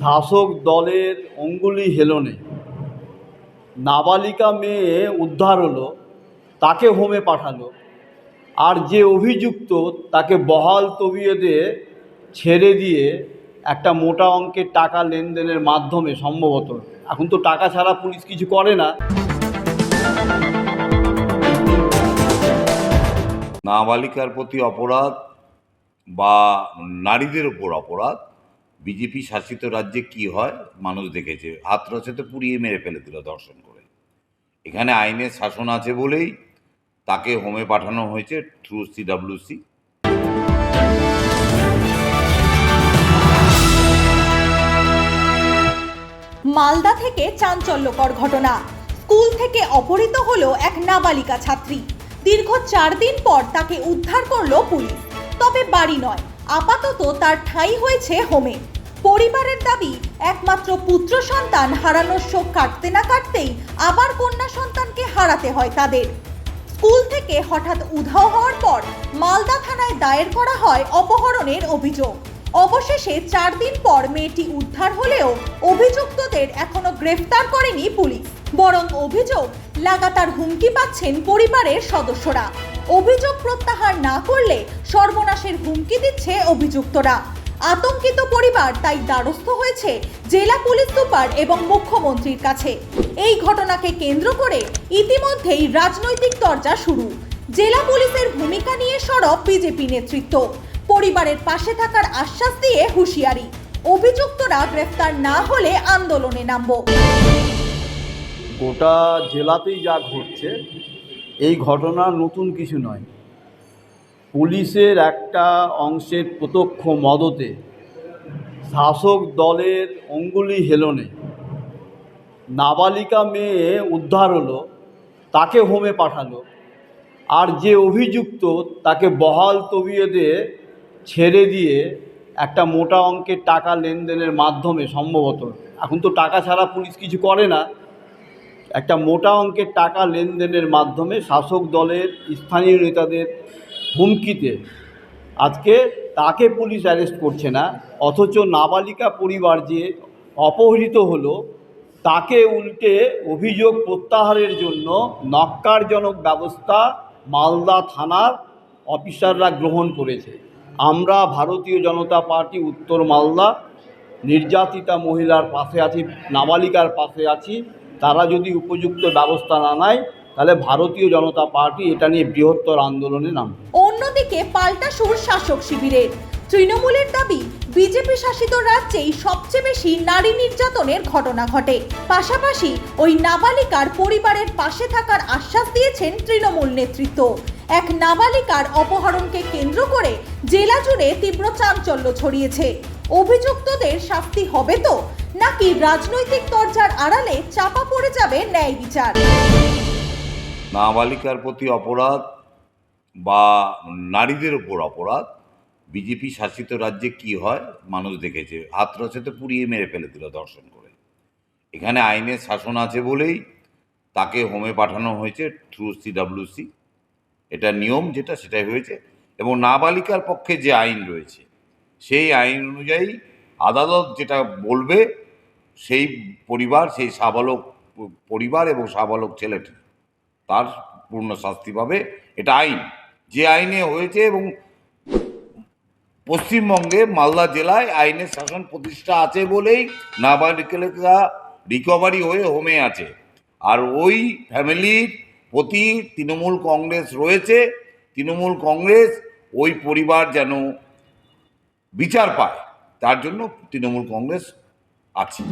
শাসক দলের অঙ্গুলি হেলনে নাবালিকা মেয়ে উদ্ধার হলো, তাকে হোমে পাঠালো আর যে অভিযুক্ত তাকে বহাল তবিয়তে ছেড়ে দিয়ে একটা মোটা অঙ্কের টাকা লেনদেনের মাধ্যমে সম্ভবত, এখন তো টাকা ছাড়া পুলিশ কিছু করে না। নাবালিকার প্রতি অপরাধ বা নারীদের ওপর অপরাধ বিজেপি শাসিত রাজ্যে কি হয়? মানুষ দেখেছে। হাত রসে তো পুড়িয়ে মেরে ফেলে দিল দর্শন করে। এখানে আইনের শাসন আছে বলেই তাকে হোমে পাঠানো হয়েছে থ্রু সিডাব্লিউসি মালদা থেকে চাঞ্চল্যকর ঘটনা। স্কুল থেকে অপহৃত হলো এক নাবালিকা ছাত্রী। দীর্ঘ চার দিন পর তাকে উদ্ধার করল পুলিশ। তবে বাড়ি নয়, আপাতত তার ঠাঁই হয়েছে হোমে। পরিবারের দাবি, একমাত্র পুত্র সন্তান হারানোর শোক কাটতে না কাটতেই আবার কন্যা সন্তানকে হারাতে হয় তাদের। স্কুল থেকে হঠাৎ উধাও হওয়ার পর মালদা থানায় দায়ের করা হয় অপহরণের অভিযোগ। অবশেষে চার দিন পর মেয়েটি উদ্ধার হলেও অভিযুক্তদের এখনও গ্রেফতার করেনি পুলিশ। বরং অভিযোগ, লাগাতার হুমকি পাচ্ছেন পরিবারের সদস্যরা। অভিযোগ প্রত্যাহার না করলে সর্বনাশের হুমকি দিচ্ছে অভিযুক্তরা। আতঙ্কিত পরিবার তাই দ্বারস্থ হয়েছে জেলা পুলিশ সুপার এবং মুখ্যমন্ত্রীর কাছে। এই ঘটনাকে কেন্দ্র করে ইতিমধ্যেই রাজনৈতিক চর্চা শুরু। জেলা পুলিশের ভূমিকা নিয়ে সরব বিজেপি নেতৃত্ব। পরিবারের পাশে থাকার আশ্বাস দিয়ে হুঁশিয়ারি। অভিযুক্তরা গ্রেফতার না হলে আন্দোলনে নামব। গোটা জেলাতেই যা ঘটছে, এই ঘটনা নতুন কিছু নয়। পুলিশের একটা অংশের প্রত্যক্ষ মদতে শাসক দলের অঙ্গুলি হেলনে নাবালিকা মেয়ে উদ্ধার হলো, তাকে হোমে পাঠালো, আর যে অভিযুক্ত তাকে বহাল তবিয়তে ছেড়ে দিয়ে একটা মোটা অঙ্কের টাকা লেনদেনের মাধ্যমে সম্ভবত, এখন তো টাকা ছাড়া পুলিশ কিছু করে না, একটা মোটা অঙ্কের টাকা লেনদেনের মাধ্যমে শাসক দলের স্থানীয় নেতাদের হুমকিতে। আজকে তাকে পুলিশ অ্যারেস্ট করছে না, অথচ নাবালিকা পরিবার যে অপহৃত হলো, তাকে উল্টে অভিযোগ প্রত্যাহারের জন্য নক্কারজনক ব্যবস্থা মালদা থানার অফিসাররা গ্রহণ করেছে। আমরা ভারতীয় জনতা পার্টি উত্তর মালদা, নির্যাতিতা মহিলার পাশে আছি, নাবালিকার পাশে আছি, তারা যদি উপযুক্ত ব্যবস্থা না নেয় তাহলে ভারতীয় জনতা পার্টি এটা নিয়ে বৃহত্তর আন্দোলনে নামবে। অন্যদিকে পাল্টা সুর শাসক শিবিরের তৃণমূলের দাবি, বিজেপি শাসিত রাজ্যেই সবচেয়ে বেশি নারী নির্যাতনের ঘটনা ঘটে। পাশাপাশি ওই নাবালিকার পরিবারের পাশে থাকার আশ্বাস দিয়েছেন তৃণমূল নেতৃত্ব। এক নাবালিকার অপহরণকে কেন্দ্র করে জেলা জুড়ে তীব্র চাঞ্চল্য ছড়িয়েছে। অভিযুক্তদের শাস্তি হবে তো? নাকি রাজনৈতিক তরজার আড়ালে চাপা পড়ে যাবে ন্যায় বিচার? নাবালিকার প্রতি অপরাধ বা নারীদের ওপর অপরাধ, বিজেপি শাসিত রাজ্যে কি হয়? মানুষ দেখেছে। হাতরসেতে পুড়িয়ে মেরে ফেলে দিল দর্শন করে। এখানে আইনের শাসন আছে বলেই তাকে হোমে পাঠানো হয়েছে থ্রু সিডাব্লিউসি এটা নিয়ম যেটা, সেটাই হয়েছে। এবং নাবালিকার পক্ষে যে আইন রয়েছে, সেই আইন অনুযায়ী আদালত যেটা বলবে, সেই পরিবার, সেই সাবালক পরিবার এবং সাবালক ছেলেটি তার পূর্ণ শাস্তি পাবে। এটা আইন। যে আইনে হয়েছে এবং পশ্চিমবঙ্গে মালদা জেলায় আইনের শাসন প্রতিষ্ঠা আছে বলেই নাবালিকা রিকভারি হয়ে হোমে আছে। আর ওই ফ্যামিলির প্রতি তৃণমূল কংগ্রেস রয়েছে। তৃণমূল কংগ্রেস ওই পরিবার যেন বিচার পায়, তার জন্য তৃণমূল কংগ্রেস আছে।